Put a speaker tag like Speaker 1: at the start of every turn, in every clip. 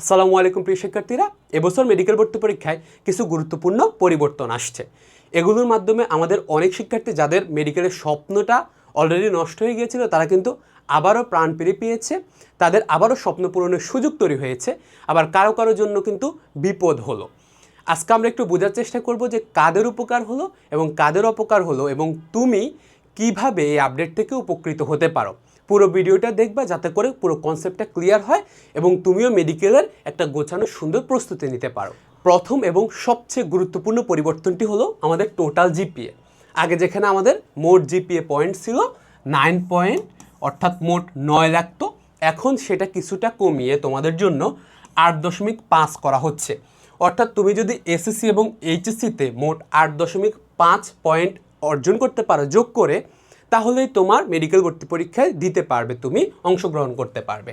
Speaker 1: আসসালামু আলাইকুম প্রিয় শিক্ষার্থীরা, এবছর মেডিকেল ভর্তি পরীক্ষায় কিছু গুরুত্বপূর্ণ পরিবর্তন আসছে। এগুলোর মাধ্যমে আমাদের অনেক শিক্ষার্থী যাদের মেডিকেলের স্বপ্নটা অলরেডি নষ্ট হয়ে গিয়েছিল, তারা কিন্তু আবারও প্রাণ ফিরে পেয়েছে। তাদের আবারও স্বপ্ন পূরণের সুযোগ তৈরি হয়েছে। আবার কারও কারোর জন্য কিন্তু বিপদ হলো। আজকে আমরা একটু বোঝার চেষ্টা করব যে কাদের উপকার হলো এবং কাদের অপকার হলো এবং তুমি কীভাবে এই আপডেট থেকে উপকৃত হতে পারো। পুরো ভিডিওটা দেখবা যাতে করে পুরো কনসেপ্টটা ক্লিয়ার হয় এবং তুমিও মেডিকেলের একটা গোছানো সুন্দর প্রস্তুতি নিতে পারো। প্রথম এবং সবচেয়ে গুরুত্বপূর্ণ পরিবর্তনটি হলো আমাদের টোটাল জিপিএ আগে যেখানে আমাদের মোট জিপিএ পয়েন্ট ছিল নাইন পয়েন্ট অর্থাৎ মোট নয় লাগতো এখন সেটা কিছুটা কমিয়ে তোমাদের জন্য আট দশমিক পাঁচ করা হচ্ছে। অর্থাৎ তুমি যদি এসএসসি এবং এইচএসসিতে মোট আট দশমিক পাঁচ পয়েন্ট অর্জন করতে পারো, যোগ করে তাহলেই তোমার মেডিকেল ভর্তি পরীক্ষায় দিতে পারবে, তুমি অংশগ্রহণ করতে পারবে।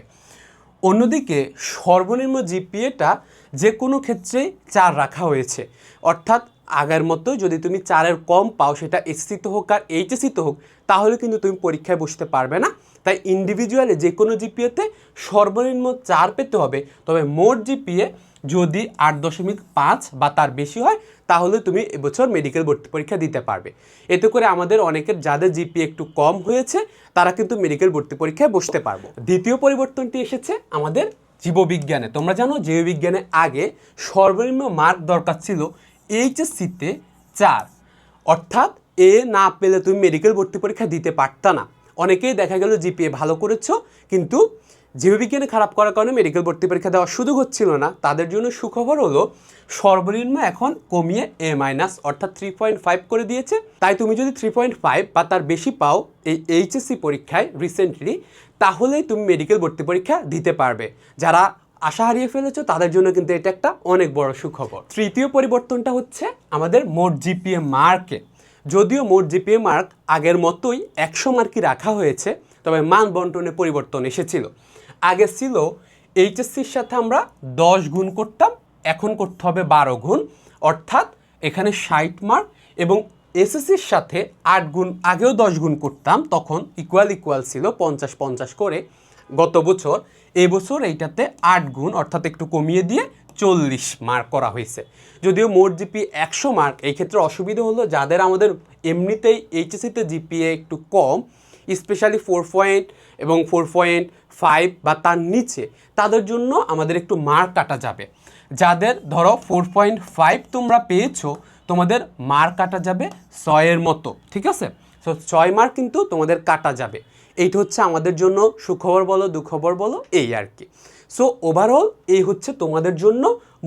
Speaker 1: অন্যদিকে সর্বনিম্ন জিপিএটা যে কোনো ক্ষেত্রে চার রাখা হয়েছে। অর্থাৎ আগের মতো যদি তুমি চারের কম পাও, সেটা এসসিতে হোক আর এইচএসিতে হোক, তাহলে কিন্তু তুমি পরীক্ষায় বসতে পারবে না। তাই ইন্ডিভিজুয়ালি যে কোনো জিপিএতে সর্বনিম্ন চার পেতে হবে। তবে মোট জিপিএ যদি আট দশমিক পাঁচ বা তার বেশি হয়, তাহলে তুমি এবছর মেডিকেল ভর্তি পরীক্ষা দিতে পারবে। এতে করে আমাদের অনেকের যাদের জিপি একটু কম হয়েছে, তারা কিন্তু মেডিকেল ভর্তি পরীক্ষায় বসতে পারব। দ্বিতীয় পরিবর্তনটি এসেছে আমাদের জীববিজ্ঞানে। তোমরা জানো জীববিজ্ঞানে আগে সর্বনিম্ন মার্ক দরকার ছিল এইচএসসিতে চার। অর্থাৎ এ না পেলে তুমি মেডিকেল ভর্তি পরীক্ষা দিতে পারতা না। অনেকেই দেখা গেল জিপিএ ভালো করেছ, কিন্তু জীববিজ্ঞানে খারাপ করার কারণে মেডিকেল ভর্তি পরীক্ষা দেওয়ার সুযোগ হচ্ছিল না। তাদের জন্য সুখবর হলো, সর্বনিম্ন এখন কমিয়ে এ মাইনাস অর্থাৎ থ্রি পয়েন্ট ফাইভ করে দিয়েছে। তাই তুমি যদি থ্রি পয়েন্ট ফাইভ বা তার বেশি পাও এই এইচএসসি পরীক্ষায় রিসেন্টলি তাহলেই তুমি মেডিকেল ভর্তি পরীক্ষা দিতে পারবে। যারা আশা হারিয়ে ফেলেছো, তাদের জন্য কিন্তু এটা একটা অনেক বড় সুখবর। তৃতীয় পরিবর্তনটা হচ্ছে আমাদের মোট জিপিএ মার্কে যদিও মোট জিপিএ মার্ক আগের মতোই একশো মার্কই রাখা হয়েছে, তবে মান বন্টনে পরিবর্তন এসেছিল। আগে ছিল এইচএসসির সাথে আমরা দশ গুণ করতাম, এখন করতে হবে বারো গুণ। অর্থাৎ এখানে ষাট মার্ক এবং এসএসসির সাথে আট গুণ, আগেও দশ গুণ করতাম, তখন ইকুয়াল ইকুয়াল ছিল পঞ্চাশ পঞ্চাশ করে গত বছর। এবছর এইটাতে আট গুণ, অর্থাৎ একটু কমিয়ে দিয়ে চল্লিশ মার্ক করা হয়েছে। যদিও মোট জিপি একশো মার্ক এই ক্ষেত্রে অসুবিধা হলো যাদের আমাদের এমনিতেই এইচএসসিতে জিপিএ একটু কম স্পেশালি ফোর পয়েন্ট এবং ফোর পয়েন্ট ফাইভ বা তার নিচে, তাদের জন্য আমাদের একটু মার্ক কাটা যাবে। যাদের ধরো ফোর পয়েন্ট ফাইভ তোমরা পেয়েছ, তোমাদের মার্ক কাটা যাবে ছয়ের মতো, ঠিক আছে? সো ছয় মার্ক কিন্তু তোমাদের কাটা যাবে। এইটা হচ্ছে আমাদের জন্য সুখবর বলো, দুঃখবর বলো, এই আর কি। সো ওভারঅল এই হচ্ছে তোমাদের জন্য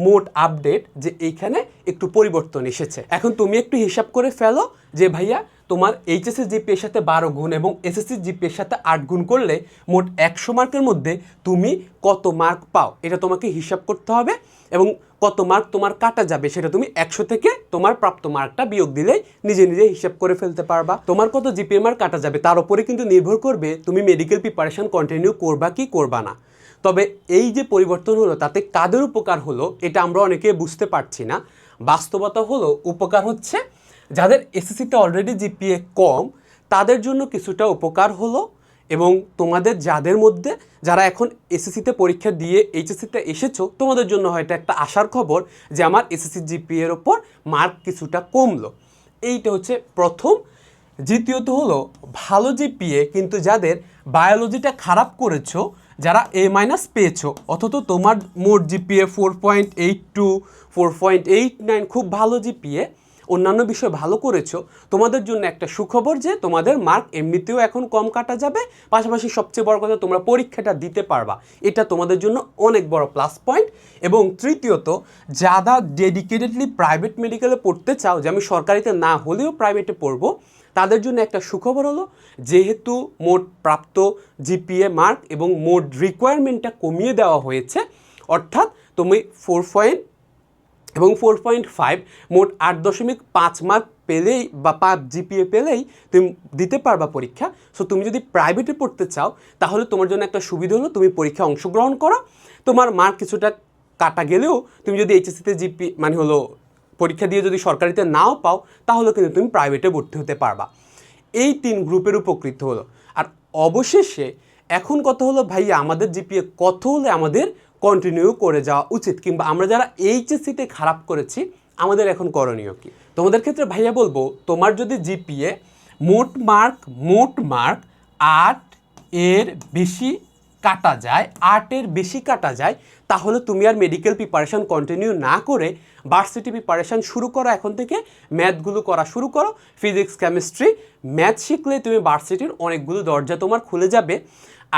Speaker 1: মোট আপডেট যে এইখানে একটু পরিবর্তন এসেছে। এখন তুমি একটু হিসাব করে ফেলো যে ভাইয়া, তোমার এইচএসসি জিপি এর সাথে বারো গুণ এবং এসএসসি জিপি এর সাথে আট গুণ করলে মোট একশো মার্কের মধ্যে তুমি কত মার্ক পাও, এটা তোমাকে হিসাব করতে হবে এবং কত মার্ক তোমার কাটা যাবে সেটা তুমি একশো থেকে তোমার প্রাপ্ত মার্কটা বিয়োগ দিলেই নিজে নিজে হিসাব করে ফেলতে পারবা। তোমার কত জিপিএ মার্ক কাটা যাবে তার উপরে কিন্তু নির্ভর করবে তুমি মেডিকেল প্রিপারেশন কন্টিনিউ করবা কি করবা না? তবে এই যে পরিবর্তন হলো, তাতে কাদের উপকার হলো, এটা আমরা অনেকে বুঝতে পারছি না। বাস্তবতা হলো, উপকার হচ্ছে যাদের এসএসসিতে অলরেডি জিপিএ কম, তাদের জন্য কিছুটা উপকার হলো এবং তোমাদের যাদের মধ্যে, যারা এখন এসএসসিতে পরীক্ষা দিয়ে এইচএসসিতে এসেছ, তোমাদের জন্য হয়তো একটা আশার খবর যে আমার এসএসসি জিপিএর ওপর মার্ক কিছুটা কমলো। এইটা হচ্ছে প্রথম দ্বিতীয়ত হলো, ভালো জিপিএ কিন্তু যাদের বায়োলজিটা খারাপ করেছ, যারা এ মাইনাস পেয়েছ, অথচ তোমার মোট GPA four point eight two four point eight nine খুব ভালো জিপিএ অন্যান্য বিষয় ভালো করেছ, তোমাদের জন্য একটা সুখবর যে তোমাদের মার্ক এমনিতেও এখন কম কাটা যাবে, পাশাপাশি সবচেয়ে বড় কথা তোমরা পরীক্ষাটা দিতে পারবা। এটা তোমাদের জন্য অনেক বড় প্লাস পয়েন্ট এবং তৃতীয়ত, যারা ডেডিকেটেডলি প্রাইভেট মেডিকেলে পড়তে চাও, যে আমি সরকারিতে না হলেও প্রাইভেটে পড়ব, তাদের জন্য একটা সুখবর হলো, যেহেতু মোট প্রাপ্ত জিপিএ মার্ক এবং মোট রিকোয়ারমেন্টটা কমিয়ে দেওয়া হয়েছে, অর্থাৎ তুমি ফোর পয়েন্ট এবং ফোর পয়েন্ট ফাইভ মোট আট দশমিক পাঁচ মার্ক পেলেই বা পাঁচ জিপিএ পেলেই তুমি দিতে পারবা পরীক্ষা। সো তুমি যদি প্রাইভেটে পড়তে চাও, তাহলে তোমার জন্য একটা সুবিধা হলো তুমি পরীক্ষায় অংশগ্রহণ করো। তোমার মার্ক কিছুটা কাটা গেলেও তুমি যদি এইচএসসিতে জিপি মানে হলো পরীক্ষা দিয়ে যদি সরকারিতে নাও পাও, তাহলে কিন্তু তুমি প্রাইভেটে ভর্তি হতে পারবা। এই তিন গ্রুপের উপকৃত হলো। আর অবশেষে এখন কত হলো ভাইয়া? আমাদের জিপিএ কত হলে আমাদের কন্টিনিউ করে যাওয়া উচিত, কিংবা আমরা যারা এইচএসসিতে খারাপ করেছি, আমাদের এখন করণীয় কি? তোমাদের ক্ষেত্রে ভাইয়া বলব, তোমার যদি জিপিএ মোট মার্ক মোট মার্ক আট এর বেশি কাটা যায় আটের বেশি কাটা যায়, তাহলে তুমি আর মেডিকেল প্রিপারেশন কন্টিনিউ না করে ভার্সিটি প্রিপারেশন শুরু করো এখন থেকে ম্যাথগুলো করা শুরু করো ফিজিক্স কেমিস্ট্রি ম্যাথ শিখলে তুমি ভার্সিটির অনেকগুলো দরজা তোমার খুলে যাবে।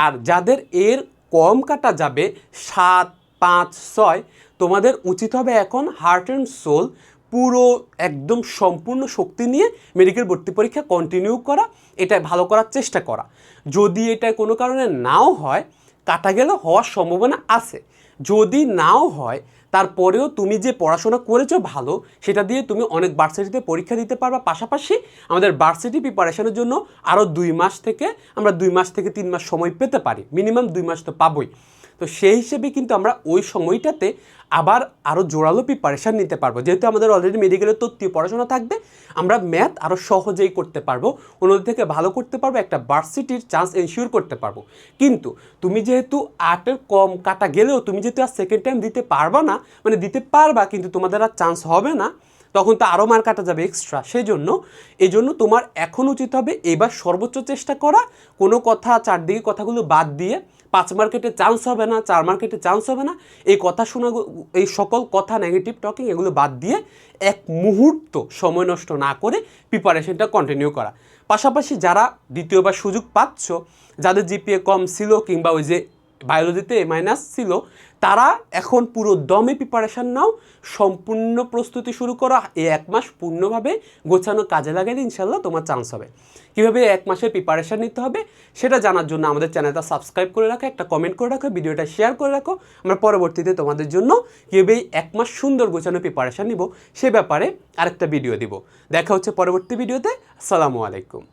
Speaker 1: আর যাদের এর কম কাটা যাবে সাত, পাঁচ, ছয়। তোমাদের উচিত হবে এখন হার্ট অ্যান্ড সোল পুরো একদম সম্পূর্ণ শক্তি নিয়ে মেডিকেল ভর্তি পরীক্ষা কন্টিনিউ করা এটা ভালো করার চেষ্টা করা। যদি এটা কোনো কারণে নাও হয়, কাটা গেলে হওয়ার সম্ভাবনা আছে। যদি নাও হয় তারপরেও তুমি যে পড়াশোনা করেছ ভালো, সেটা দিয়ে তুমি অনেক ভার্সিটিতে পরীক্ষা দিতে পারবা। পাশাপাশি আমাদের ভার্সিটি প্রিপারেশনের জন্য আরও দুই মাস থেকে, আমরা দুই মাস থেকে তিন মাস সময় পেতে পারি। মিনিমাম দুই মাস তো পাবোই। তো সেই হিসেবে কিন্তু আমরা ওই সময়টাতে আবার আরও জোরালো প্রিপারেশান নিতে পারব। যেহেতু আমাদের অলরেডি মেডিকেলের তথ্য, পড়াশোনা থাকবে, আমরা ম্যাথ আরও সহজেই করতে পারব, অন্যদের থেকে ভালো করতে পারব, একটা ভার্সিটির চান্স এনশিওর করতে পারব। কিন্তু তুমি যেহেতু আর্টের কম কাটা গেলেও তুমি যেহেতু আর সেকেন্ড টাইম দিতে পারবা না মানে দিতে পারবা কিন্তু তোমাদের আর চান্স হবে না, তখন তো আরও মার কাটা যাবে এক্সট্রা সেই জন্য এই জন্য তোমার এখন উচিত হবে এবার সর্বোচ্চ চেষ্টা করা, কোনো কথা চারদিকে কথাগুলো বাদ দিয়ে পাঁচ মার্কেটে চান্স হবে না, চার মার্কেটে চান্স হবে না, এই কথা শোনা এই সকল কথা নেগেটিভ টকিং এগুলো বাদ দিয়ে এক মুহূর্ত সময় নষ্ট না করে প্রিপারেশনটা কন্টিনিউ করা। পাশাপাশি যারা দ্বিতীয়বার সুযোগ পাচ্ছ, যাদের জিপিএ কম ছিল কিংবা ওই যে বায়োলজিতে মাইনাস ছিল, তারা এখন পুরো দমে প্রিপারেশান নাও, সম্পূর্ণ প্রস্তুতি শুরু করো, এই এক মাস পূর্ণভাবে গোছানো কাজে লাগালে ইনশাল্লাহ তোমার চান্স হবে। কীভাবে এক মাসের প্রিপারেশান নিতে হবে, সেটা জানার জন্য আমাদের চ্যানেলটা সাবস্ক্রাইব করে রাখো, একটা কমেন্ট করে রাখো, ভিডিওটা শেয়ার করে রাখো। আমরা পরবর্তীতে তোমাদের জন্য কীভাবে এক মাস সুন্দর গোছানো প্রিপারেশান নিব, সে ব্যাপারে আরেকটা ভিডিও দিব। দেখা হচ্ছে পরবর্তী ভিডিওতে আসসালামু আলাইকুম।